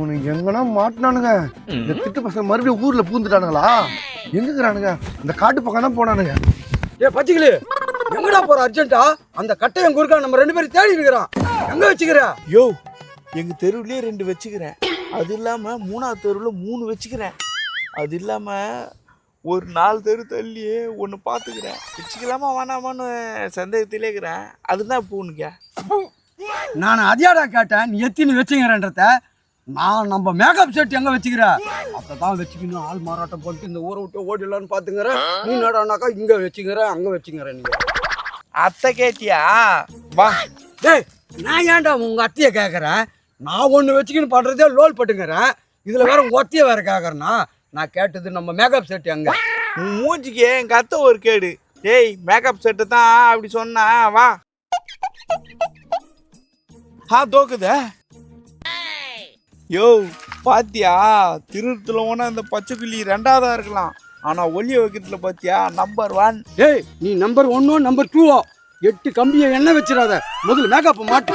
இவனுக்கு எங்கன்னா மாட்டினானுங்க. இந்த திட்டு பசங்க மறுபடியும் ஊர்ல பூந்துட்டானுங்களா எங்க இருக்கிறானுங்க இந்த காட்டு பக்கம் தான் போனானுங்க. ஏ பச்சிக்கலி எங்கடா போற அர்ஜென்ட்டா அந்த கட்டையன் குறுக்கா நம்ம ரெண்டு பேரும் தேடி இருக்கிறோம். எங்க வச்சுக்கிற? யோ எங்க தெருவுலயே ரெண்டு வச்சுக்கிறேன். அது இல்லாம மூணாவது தெருவுல மூணு வச்சுக்கிறேன். அது இல்லாம ஒரு நாலு தெரு தள்ளியே ஒன்று பார்த்துக்கிறேன் வச்சுக்கலாமா வேணாமான்னு சந்தேகத்திலே இருக்கிறேன். அதுதான் இப்போ உனக்கு நான் அதியாடா கேட்டேன்? நீ எத்தினு வச்சுக்கிறன்றத? நான் நம்ம மேக்கப் செட் எங்க வச்சுக்கிற? அப்போ தான் வச்சுக்கணும் ஆள் மாறாட்டம் போட்டு இந்த ஊரை விட்டு ஓடிடலான்னு பார்த்துக்கிறேன் நீ என்னடானாக்கா இங்க வச்சுக்கிற அங்க வச்சுக்கிற நீ. அத்தை கேட்டியா? வா. டேய் நான் ஏன்டா உங்க அத்தையை கேட்குறேன் நான் ஒன்று வச்சுக்கின்னு பண்ணுறதே லோல் பட்டுங்கிறேன் இதில் வேற உங்க அத்தையை வேற கேட்குறேன்னா நான் கேட்டது நம்ம மேக்கப் செட் எங்க? மூஞ்சிக்கு எங்க அத்தை ஒரு கேடு? டேய் மேக்கப் செட்டு தான் அப்படி சொன்னா வா. ஆ தோக்குதே. யோ பாத்தியா? திருத்துல ஒன்றா இந்த பச்சைக்கிளி ரெண்டாவதா இருக்கலாம். ஆனா ஒல்லிய வைக்கிறதுல பாத்தியா? நம்பர் ஒன் டேய் நீ நம்பர் ஒன்னோ நம்பர் டூவோ எட்டு கம்பியை எண்ணெய் வச்சிடாத? முதல்ல மேக்கப் மாட்டு.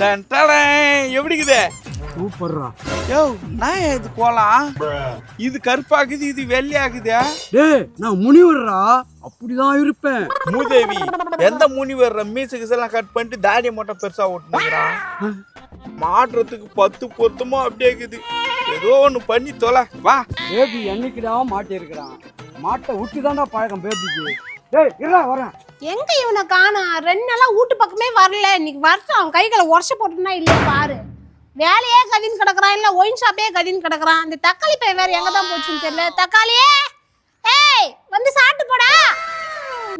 டன் டடன். சூப்பர்ரா. யோ நான் இது போலாம் இது கருப்பாக்குது இது வெள்ளையாக்குதே டேய் நான் முனிவர்ரா. அப்படிதான் இருப்பேன். மூதேவி எந்த முனிவர் மீசு கிசெல்லாம் கட் பண்ணிட்டு தாடியை மட்டும் பெருசா ஓட்டுனுங்கிறான் மாட்டுறதுக்கு பத்து பொருத்தமும் அப்படியே இருக்குது. ஏதோ ஒன்று பண்ணி தொலை வா. பேபி என்னைக்குடா மாட்டி இருக்கிறான்? மாட்டை விட்டு தான்டா பழக்கம் பேபிக்கு. டேய் இருடா வரேன். எங்க இவனை காணோம்? ரெண்டு நாளா வீட்டு பக்கமே வரல. இன்னைக்கு வருஷம் அவன் கைகளை உரச போட்டுனா இல்லையா பாரு. வேலையே கதின்னு கிடக்குறான் இல்ல ஒயின் ஷாப்பே கதின்னு கிடக்குறான். இந்த தக்காளி பை வேற எங்க தான் போச்சுன்னு தெரியல. தக்காளியே ஏய் வந்து சாப்பிட்டு போடா.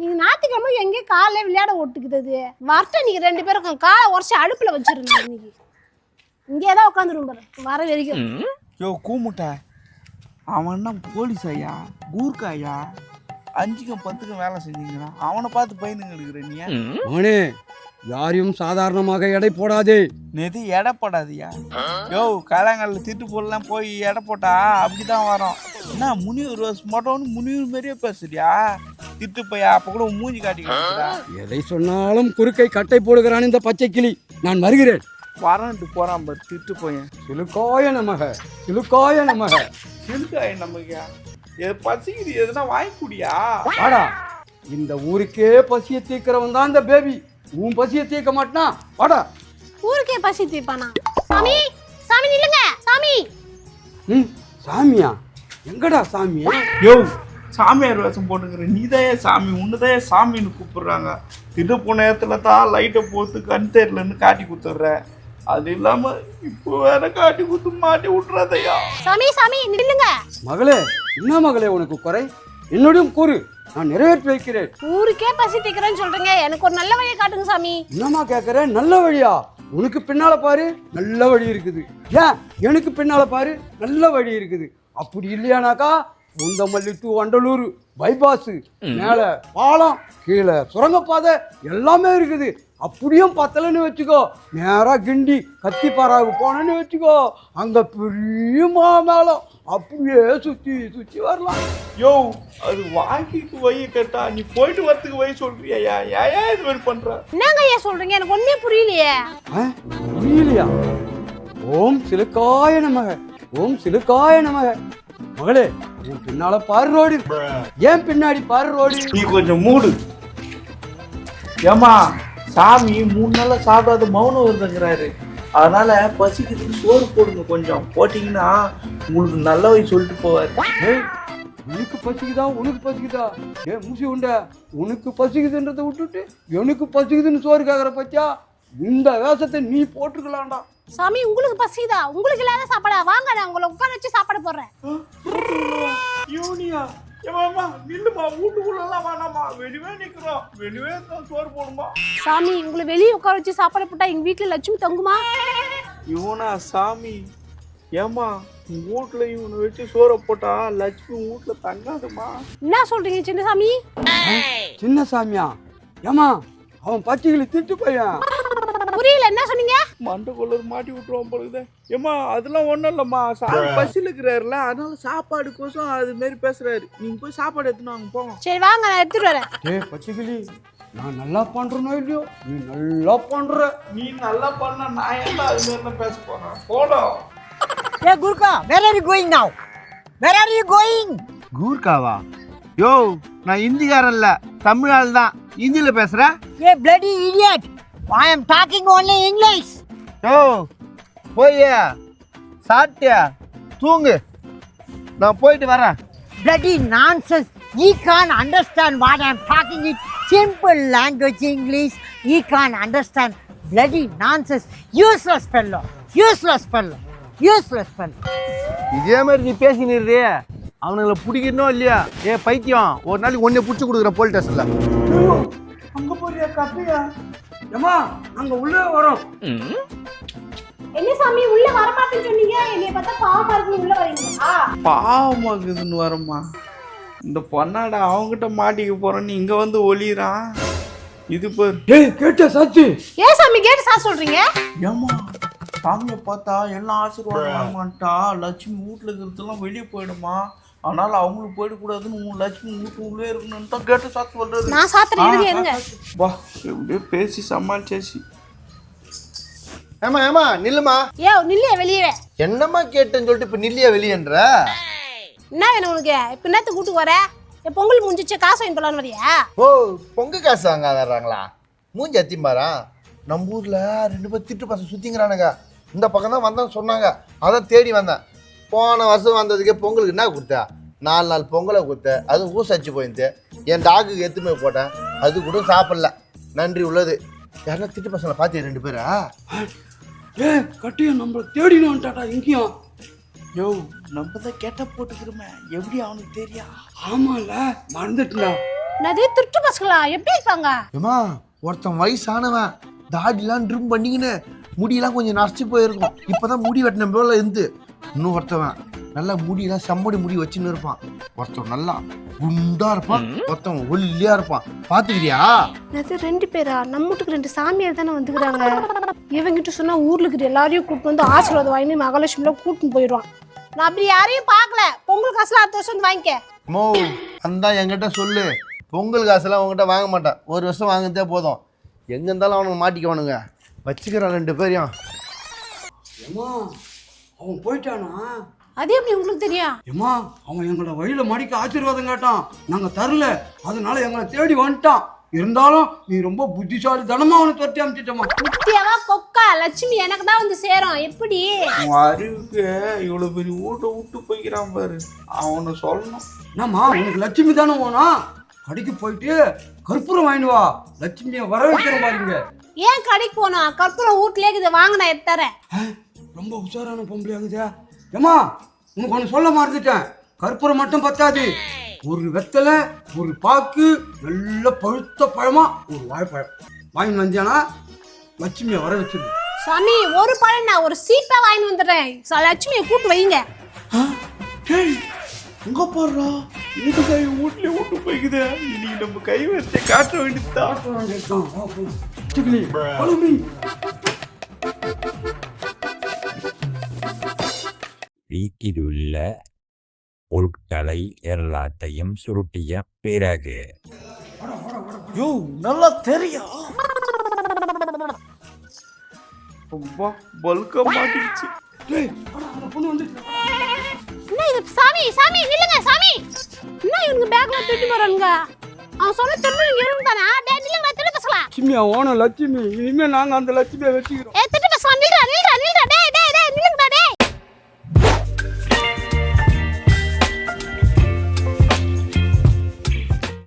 நீங்க ஞாயிற்றுக்கிழமை எங்கேயோ காலைல விளையாட ஒட்டுக்குது வரட்டும் நீங்க ரெண்டு பேரும் காலை உரசி அடுப்புல வச்சிருந்தேன் இன்னைக்கு. இங்கே தான் உட்காந்துரும் பாரு. வர வரைக்கும். யோ கூமுட்டை. அவன் என்ன போலீஸ் ஐயா? கூர்க்கா ஐயா? அஞ்சுக்கும் பத்துக்கும் வேலை செஞ்சுங்கிறான் அவனை பார்த்து பயந்துங்க எடுக்கிற நீ யாரையும் சாதாரணமாக எடை போடாதே. நெது எடை போடாதியா யோ காலங்காலில் திட்டு போடலாம் போய் எடை போட்டா அப்படிதான் வரும். என்ன முனிவர் ரோஸ் மட்டும் முனிவர் மாதிரியே பேசுறியா? திட்டு போய் அப்போ கூட மூஞ்சி காட்டி எதை சொன்னாலும் குறுக்கை கட்டை போடுகிறான் இந்த பச்சை கிளி. நான் வருகிறேன். வரன்ட்டு போறான் பாரு திட்டு போயேன். சிலுக்காய நமக சிலுக்காய நமக. சிலுக்காய் நமக்கு எது பசிக்குது எதுனா வாங்கி குடியா வாடா. இந்த ஊருக்கே பசியை தீர்க்கிறவன் தான் இந்த பேபி. உன் பசியை தீர்க்க மாட்டான். வாடா. ஊருக்கே பசி தீர்ப்பானா சாமி சாமி நில்லுங்க சாமி. ம் சாமியா? எங்கடா சாமியா யோ சாமியார் வேஷம் போட்டுக்கிற நீதான் சாமி உன்னதான் சாமின்னு கூப்பிடுறாங்க. போன நேரத்துல தான் லைட்டை போட்டு கண் தெரியலன்னு காட்டி கொடுத்துட்ற அது இல்லாம இப்போ வேற காட்டி கொடுத்து மாட்டி விட்றாதையா சாமி சாமி நில்லுங்க. மகளே என்ன மகளே உனக்கு குறை? என்னோடையும் கூறு. நான் நிறைவேற்றி வைக்கிறேன். ஊருக்கே பசி தீக்கிறேன்னு சொல்றீங்க. எனக்கு ஒரு நல்ல வழியை காட்டுங்க சாமி. என்னம்மா கேட்குற நல்ல வழியா? உனக்கு பின்னால பாரு நல்ல வழி இருக்குது. ஏன்? எனக்கு பின்னால பாரு நல்ல வழி இருக்குது. அப்படி இல்லையானாக்கா முந்தமல்லி டு வண்டலூர் பைபாஸ் மேல பாலம் கீழே சுரங்கப்பாதை எல்லாமே இருக்குது. அப்படியும் பத்தலைன்னு வச்சுக்கோ. நேரா கிண்டி கத்திப்பாறாவுக்கு போனேன்னு வச்சுக்கோ. அங்க பெரிய மாமேளம். அப்படியே சுத்தி சுத்தி வரலாம். யோ அது வாங்கிக்கு வை கேட்டா. நீ போயிட்டு வரத்துக்கு வை சொல்றியா? ஏன் இது மாதிரி பண்ற? என்னங்க ஐயா சொல்றீங்க? எனக்கு ஒண்ணே புரியலையே. ஆ? புரியலையா? ஓம் சிலுக்காய நமக. ஓம் சிலுக்காய நமக. மகளே என் பின்னால பாரு ரோடு. ஏன் பின்னாடி பாரு ரோடு? நீ கொஞ்சம் மூடு. ஏமா சாமி மூணு நாளா சாப்பிடாத மௌனம் இருந்துங்கிறாரு அதனால பசிக்கிறதுக்கு சோறு போடுங்க கொஞ்சம். போட்டீங்கன்னா உங்களுக்கு நல்ல வழி சொல்லிட்டு போவார். உனக்கு பசிக்குதா? உனக்கு பசிக்குதா? ஏ மூசி உண்ட உனக்கு பசிக்குதுன்றதை விட்டுட்டு எனக்கு பசிக்குதுன்னு சோறு கேக்குற பச்சா இந்த வேஷத்தை நீ போட்டுக்கலாம்டா. சாமி உங்களுக்கு பசிதா உங்களுக்கு இல்லாத சாப்பாடா? வாங்க நான் உங்களை உட்கார வச்சு சாப்பாடு போடுறேன். யூனியா. சாமி உங்களை வெளியே உட்கார வச்சு சாப்பாடு போட்டா எங்க வீட்டுல லட்சுமி தங்குமா? இவனா சாமி. ஏமா வீட்டுல இவனை வச்சு சோறை போட்டா லட்சுமி வீட்டுல தங்காதுமா? என்ன சொல்றீங்க சின்ன சாமி? சின்ன சாமியா? ஏமா அவன் பச்சைகளை திட்டு பையன். புரியல என்ன சொன்னீங்க? மண்டை மாட்டி விட்டுருவோம் பொழுது ஏம்மா அதெல்லாம் ஒன்றும் இல்லைம்மா. சாமி பசியில் இருக்கிறாருல அதனால சாப்பாடுக்கோசம் அது மாரி பேசுறாரு. நீங்க போய் சாப்பாடு எடுத்துன்னு வாங்க போங்க சரி வாங்க நான் எடுத்துட்டு வரேன். ஏ பச்சைக்கிளி நான் நல்லா பண்றேனோ இல்லையோ? நீ நல்லா பண்ற. நீ நல்லா பண்ண நான் ஏன்டா அது மாதிரி பேச போறேன்? போடும் Hey Gurkha, where are you going now? Where are you going? கூர்க்காவா யோ நான் இந்திக்காரன் இல்ல தமிழ் ஆள் தான். ஹிந்தியில பேசுறேன் You bloody idiot! I am talking only English. யோ போய் சாப்பிட்டியா தூங்கு நான் போயிட்டு வரேன் Bloody nonsense! He can't understand what I am talking in simple language English. He can't understand. Bloody nonsense! Useless fellow! Useless fellow! Useless fellow! இதே மாதிரி நீ பேசி நிறுறே அவனுங்களை பிடிக்கணும் இல்லையா ஏ பைத்தியம் ஒரு நாளைக்கு ஒன்னே பிடிச்சி கொடுக்குறேன் போலீஸ் ஸ்டேஷன்ல அங்க போறியா கப்பையா ஏமா நாங்க உள்ளே வரோம் என்ன சாமி உள்ள வரமாட்டேன்னு சொன்னீங்க? என்னைய பார்த்தா பாவமா இருக்கு உள்ள வரீங்களா பாவமாக்குதுன்னு வரமா இந்த பொண்ணாடா அவங்கிட்ட மாட்டிக்க போறேன்னு இங்க வந்து ஒளிறான். இது பாரு. ஏய் கேட்ட சத்து ஏன் சாமி கேட்டு சார் சொல்றீங்க? ஏமா சாமியை பார்த்தா எல்லாம் ஆசீர்வாதம் வாங்கமாட்டா லட்சுமி வீட்டில் இருக்கிறதெல்லாம் வெளியே போயிடுமா? அதனால அவங்களுக்கு போயிடக்கூடாதுன்னு உன் லட்சுமி வீட்டு உள்ளே இருக்கணும்னு தான் கேட்டு சாத்து சொல்றது. நான் சாத்துறேன் வா எப்படியோ பேசி சமாளிச்சாச்சு. ஏமா ஏமா நில்லுமா? ஏ நில்லையா வெளியே என்னம்மா கேட்டேன்னு சொல்லிட்டு இப்ப நில்லியா வெளியன்ற? என்ன வேணும் உனக்கு? இப்ப நேத்து கூட்டு வர என் பொங்கல் முடிஞ்சிச்சு காசு வாங்கி போலான்னு வரியா? ஓ பொங்க காசு வாங்க வர்றாங்களா மூஞ்சி அத்திம்பாரா நம்ம ஊர்ல ரெண்டு பேர் திட்டு பசங்க சுத்திங்கிறானுங்க. இந்த பக்கம் தான் வந்தேன்னு சொன்னாங்க. அதான் தேடி வந்தேன். போன வருஷம் வந்ததுக்கே பொங்கலுக்கு என்ன கொடுத்த? நாலு நாள் பொங்கலை கொடுத்த. அது ஊசச்சு போயிருந்து. என் டாக்குக்கு எத்துமே போட்டேன். அது கூட சாப்பிடல. நன்றி உள்ளது. யாருன்னா திட்டு பசங்களை பார்த்தியா ரெண்டு பேரா? ஏ கட்டியும் நம்மள தேடினு வந்துட்டாடா இங்கேயும். யோ நம்ம தான் கெட்ட போட்டுக்கிறோமே. எப்படி அவனுக்கு தெரியா? ஆமால மறந்துட்டுடா என்னது திருட்டு பசங்களா? எப்படி இருப்பாங்க? ஏமா ஒருத்தன் வயசானவன் தாடிலாம் ட்ரிம் பண்ணிக்கின்னு முடியெல்லாம் கொஞ்சம் நரைச்சி போயிருக்கும். இப்போதான் முடி வெட்டின போல இருந்து. இன்னும் ஒருத்தவன் நல்லா முடியெல்லாம் செம்மடி முடி வச்சுன்னு இருப்பான். ஒருத்தன் நல்லா குண்டா இருப்பான் ஒருத்தன் ஒல்லியா இருப்பான். பாத்துக்கிறியா? ரெண்டு பேரா? நம்ம வீட்டுக்கு ரெண்டு சாமியார் தானே வந்துக்கிறாங்க. இவங்கிட்ட சொன்னா ஊர்ல இருக்கிற எல்லாரையும் கூட்டு வந்து ஆசீர்வாதம் வாங்கி மகாலட்சுமியில கூட்டின்னு போயிடுவான். நான் அப்படி யாரையும் பார்க்கல. பொங்கல் காசுல அடுத்த வருஷம் வந்து வாங்கிக்க. மோ அந்த என்கிட்ட சொல்லு. பொங்கல் காசெல்லாம் உங்ககிட்ட வாங்க மாட்டான். ஒரு வருஷம் வாங்கினதே போதும். எங்க இருந்தாலும் அவனுங்க மாட்டிக்குவானுங்க. வச்சுக்கிறான் ரெண்டு பேரையும். ஏமா அவன் போயிட்டானா? அது எப்படி உங்களுக்கு தெரியும் ஏமா அவன் எங்களோட வழியில மடிக்க ஆசீர்வாதம் கேட்டான். நாங்க தரல. அதனால எங்களை தேடி வந்துட்டான். இருந்தாலும் நீ ரொம்ப புத்திசாலி தனமா அவனை தொட்டி அமைச்சிட்டமா முத்தியாவா கொக்கா லட்சுமி எனக்கு தான் வந்து சேரும். எப்படி? உன் அறிவுக்கு இவ்வளோ பெரிய வீட்டை விட்டு போய்க்கிறான் பாரு. அவனை சொல்லணும். என்னம்மா உனக்கு லட்சுமி தானே வேணும் கடைக்கு போயிட்டு கற்பூரம் வாங்கிட்டு வா. லட்சுமியை வர வைக்கிறோம் பாருங்க. ஏன் கடைக்கு போனோம் கற்பூரம் வீட்லயே இருக்குது. வாங்க நான் எடுத்துறேன் ரொம்ப உஷாரான பொம்பளை ஆகுதா ஏம்மா உனக்கு ஒன்று சொல்ல மறந்துட்டேன். கற்பூரம் மட்டும் பத்தாது. ஒரு வெத்தலை ஒரு பாக்கு நல்ல பழுத்த பழமா ஒரு வாழைப்பழம். வாங்கி வந்தியானா லட்சுமியை வர வச்சிரு. சாமி ஒரு பழம் நான் ஒரு சீப்பா வாங்கி வந்துடுறேன். ச- லட்சுமியை கூட்டு வைங்க. எங்க போடுறா வீட்டுக்காரி வீட்லயே விட்டு போய்க்குது. இன்னைக்கு நம்ம கை வச்சு காட்ட வேண்டியதுதான் வீட்டிலுள்ள பொருட்களை எல்லாத்தையும் சுருட்டிய பிறகு. யோ நல்லா தெரியும் சாமி சாமி நில்லுங்க சாமி. என்ன இவனுக்கு பேக்ல தூக்கி போறானுங்க அவன் சொன்ன திரும்ப இவனுக்கு தானே? டேய் நில்லுங்க திட்டு பேசலாம். லட்சுமியா ஓன லட்சுமி. இனிமே நாங்க அந்த லட்சுமியை வச்சுக்கிறோம் ஏ திட்டு பேசலாம். நில்றா நில்றா நில்றா. டேய் டேய்